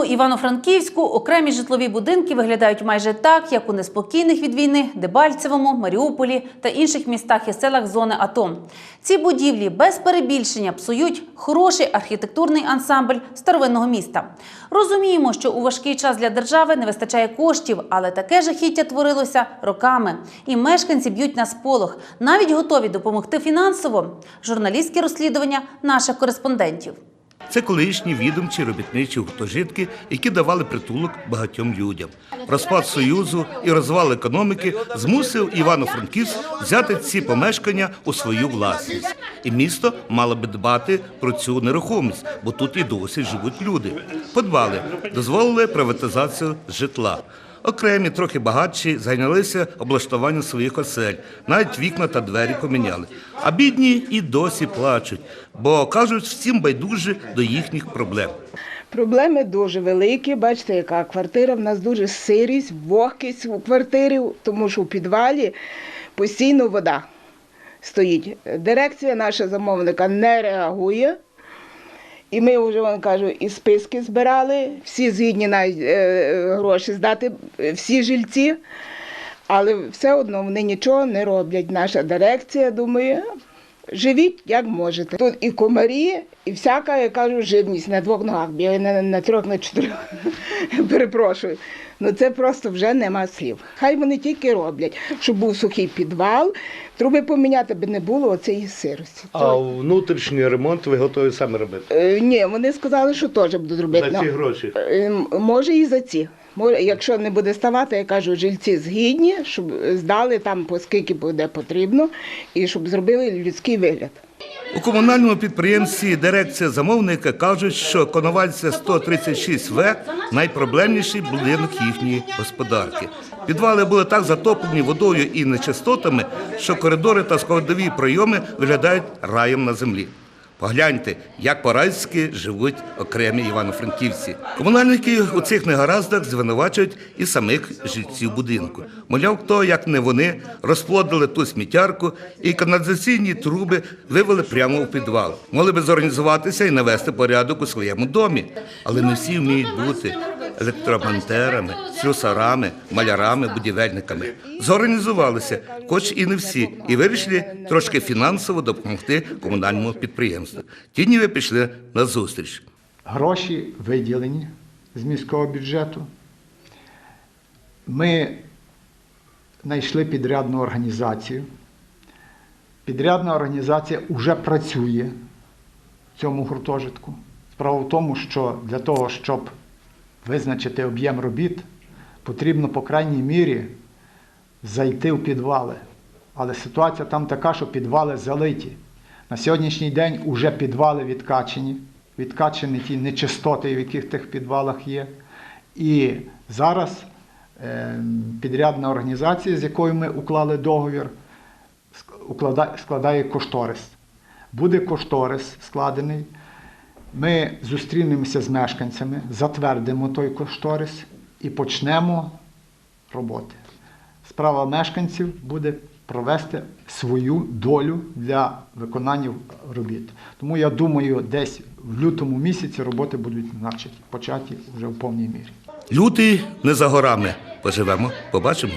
самому Івано-Франківську окремі житлові будинки виглядають майже так, як у неспокійних від війни Дебальцевому, Маріуполі та інших містах і селах зони АТО. Ці будівлі без перебільшення псують хороший архітектурний ансамбль старовинного міста. Розуміємо, що у важкий час для держави не вистачає коштів, але таке жахіття творилося роками. І мешканці б'ють на сполох, навіть готові допомогти фінансово. Журналістське розслідування наших кореспондентів. Це колишні відомчі робітничі гуртожитки, які давали притулок багатьом людям. Розпад союзу і розвал економіки змусив Івано-Франківськ взяти ці помешкання у свою власність. І місто мало би дбати про цю нерухомість, бо тут і досі живуть люди. Подбали, дозволили приватизацію житла. Окремі, трохи багатші, зайнялися облаштуванням своїх осель, навіть вікна та двері поміняли. А бідні і досі плачуть, бо кажуть, всім байдуже до їхніх проблем. Проблеми дуже великі. Бачите, яка квартира. В нас дуже сирість, вогкість у квартирі, тому що у підвалі постійно вода стоїть. Дирекція наша замовника не реагує. І ми вже вам кажу, і списки збирали, всі згідні навіть е, гроші здати, всі жильці, але все одно вони нічого не роблять. Наша дирекція думає, живіть як можете. Тут і комарі, і всяка, я кажу, живність на двох ногах, бігає на, на трьох, на чотирьох. Перепрошую. Ну це просто вже нема слів. Хай вони тільки роблять, щоб був сухий підвал, труби поміняти, аби не було оцеї сирості. А внутрішній ремонт ви готові самі робити? Е, ні, вони сказали, що теж будуть робити. За ці Ну, гроші. е, м- Може і за ці. Якщо не буде ставати, я кажу, жильці згідні, щоб здали там, по скільки буде потрібно, і щоб зробили людський вигляд. У комунальному підприємстві дирекція замовника кажуть, що Коновальця 136В найпроблемніший будинок їхньої господарки. Підвали були так затоплені водою і нечистотами, що коридори та складові прийоми виглядають раєм на землі. Погляньте, як по-райськи живуть окремі івано-франківці. Комунальники у цих негараздах звинувачують і самих жильців будинку. Мовляв, хто, як не вони, розплодили ту сміттярку і каналізаційні труби вивели прямо у підвал. Могли би зорганізуватися і навести порядок у своєму домі. Але не всі вміють бути електромонтерами, слюсарами, малярами, будівельниками. Зорганізувалися, хоч і не всі, і вирішили трошки фінансово допомогти комунальному підприємству. Ті ніби пішли на зустріч. Гроші виділені з міського бюджету. Ми знайшли підрядну організацію. Підрядна організація вже працює в цьому гуртожитку. Справа в тому, що для того, щоб визначити об'єм робіт, потрібно, по крайній мірі, зайти в підвали. Але ситуація там така, що підвали залиті. На сьогоднішній день вже підвали відкачені, відкачені ті нечистоти, в яких тих підвалах є. І зараз е, підрядна організація, з якою ми уклали договір, ск- складає кошторис. Буде кошторис складений. Ми зустрінемося з мешканцями, затвердимо той кошторис і почнемо роботи. Справа мешканців буде провести свою долю для виконання робіт. Тому я думаю, десь в лютому місяці роботи будуть початі вже в повній мірі. Лютий не за горами. Поживемо, побачимо.